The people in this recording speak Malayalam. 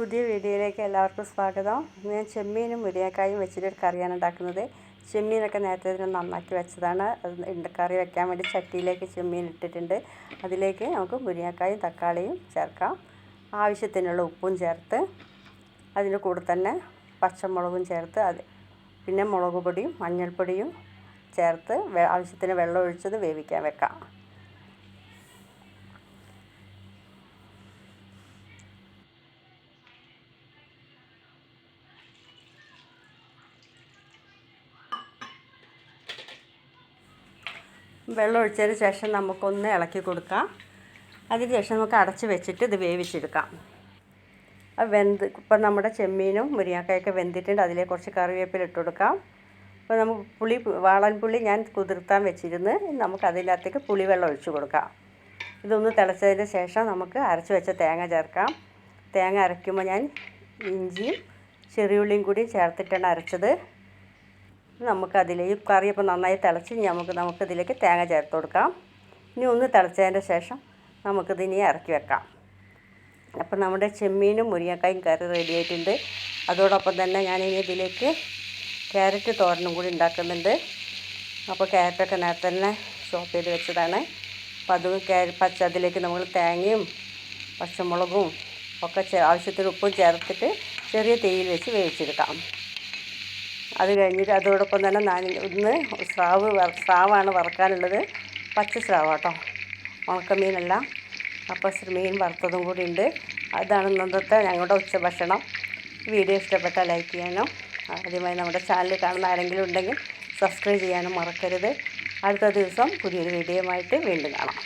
പുതിയ വീഡിയോയിലേക്ക് എല്ലാവർക്കും സ്വാഗതം. ഞാൻ ചെമ്മീനും മുരിങ്ങക്കായും വെച്ചിട്ടൊരു കറിയാണ് ഉണ്ടാക്കുന്നത്. ചെമ്മീനൊക്കെ നേരത്തെ ഇതിനെ നന്നാക്കി വെച്ചതാണ്. അത് കറി വെക്കാൻ വേണ്ടി ചട്ടിയിലേക്ക് ചെമ്മീൻ ഇട്ടിട്ടുണ്ട്. അതിലേക്ക് നമുക്ക് മുരിങ്ങക്കായും തക്കാളിയും ചേർക്കാം. ആവശ്യത്തിനുള്ള ഉപ്പും ചേർത്ത് അതിന്റെ കൂടെ തന്നെ പച്ചമുളകും ചേർത്ത് അത് പിന്നെ മുളക് പൊടിയും മഞ്ഞൾപ്പൊടിയും ചേർത്ത് ആവശ്യത്തിന് വെള്ളം ഒഴിച്ചത് വേവിക്കാൻ വെക്കാം. വെള്ളം ഒഴിച്ചതിന് ശേഷം നമുക്കൊന്ന് ഇളക്കി കൊടുക്കാം. അതിന് ശേഷം നമുക്ക് അടച്ച് വെച്ചിട്ട് ഇത് വേവിച്ചെടുക്കാം. അത് വെന്ത് ഇപ്പം നമ്മുടെ ചെമ്മീനും മുരിങ്ങക്കായൊക്കെ വെന്തിട്ടുണ്ട്. അതിലേക്ക് കുറച്ച് കറിവേപ്പില ഇട്ട് കൊടുക്കാം. അപ്പോൾ നമുക്ക് പുളി വാളൻ പുളി ഞാൻ കുതിർത്താൻ വെച്ചിരുന്ന്. നമുക്ക് അതിനകത്തേക്ക് പുളിവെള്ളം ഒഴിച്ച് കൊടുക്കാം. ഇതൊന്ന് തിളച്ചതിന് ശേഷം നമുക്ക് അരച്ച് വെച്ച തേങ്ങ ചേർക്കാം. തേങ്ങ അരയ്ക്കുമ്പോൾ ഞാൻ ഇഞ്ചിയും ചെറിയുള്ളിയും കൂടി ചേർത്തിട്ടാണ് അരച്ചത്. നമുക്കതിലേക്ക് കറി കറിയപ്പം നന്നായി തിളച്ച് നമുക്ക് നമുക്കിതിലേക്ക് തേങ്ങ ചേർത്ത് കൊടുക്കാം. ഇനി ഒന്ന് തിളച്ചതിന്റെ ശേഷം നമുക്കിതിനി ഇറക്കി വെക്കാം. അപ്പം നമ്മുടെ ചെമ്മീനും മുരിങ്ങക്കായും കറി റെഡി ആയിട്ടുണ്ട്. അതോടൊപ്പം തന്നെ ഞാനിനി ഇതിലേക്ക് ക്യാരറ്റ് തോരനും കൂടി ഉണ്ടാക്കുന്നുണ്ട്. അപ്പോൾ ക്യാരറ്റൊക്കെ നേരത്തെ തന്നെ ചോപ്പ് ചെയ്ത് വെച്ചതാണ്. അപ്പോൾ അത് പച്ച അതിലേക്ക് നമ്മൾ തേങ്ങയും പച്ചമുളകും ഒക്കെ ആവശ്യത്തിന് ഉപ്പും ചേർത്തിട്ട് ചെറിയ തീയിൽ വെച്ച് വേവിച്ചെടുക്കാം. അത് കഴിഞ്ഞിട്ട് അതോടൊപ്പം തന്നെ ഞാൻ ഇന്ന് സ്രാവ് സ്രാവാണ് വറക്കാനുള്ളത്. പച്ച സ്രാവ് കേട്ടോ ഉണക്കമീനല്ല അപ്പോൾ മീൻ വറുത്തതും കൂടി ഉണ്ട്. അതാണ് ഇന്നത്തെ ഞങ്ങളുടെ ഉച്ചഭക്ഷണം വീഡിയോ ഇഷ്ടപ്പെട്ടാൽ ലൈക്ക് ചെയ്യാനും ആദ്യമായി നമ്മുടെ ചാനൽ കാണുന്ന ആരെങ്കിലും ഉണ്ടെങ്കിൽ സബ്സ്ക്രൈബ് ചെയ്യാനും മറക്കരുത്. അടുത്ത ദിവസം പുതിയൊരു വീഡിയോയുമായിട്ട് വീണ്ടും കാണാം.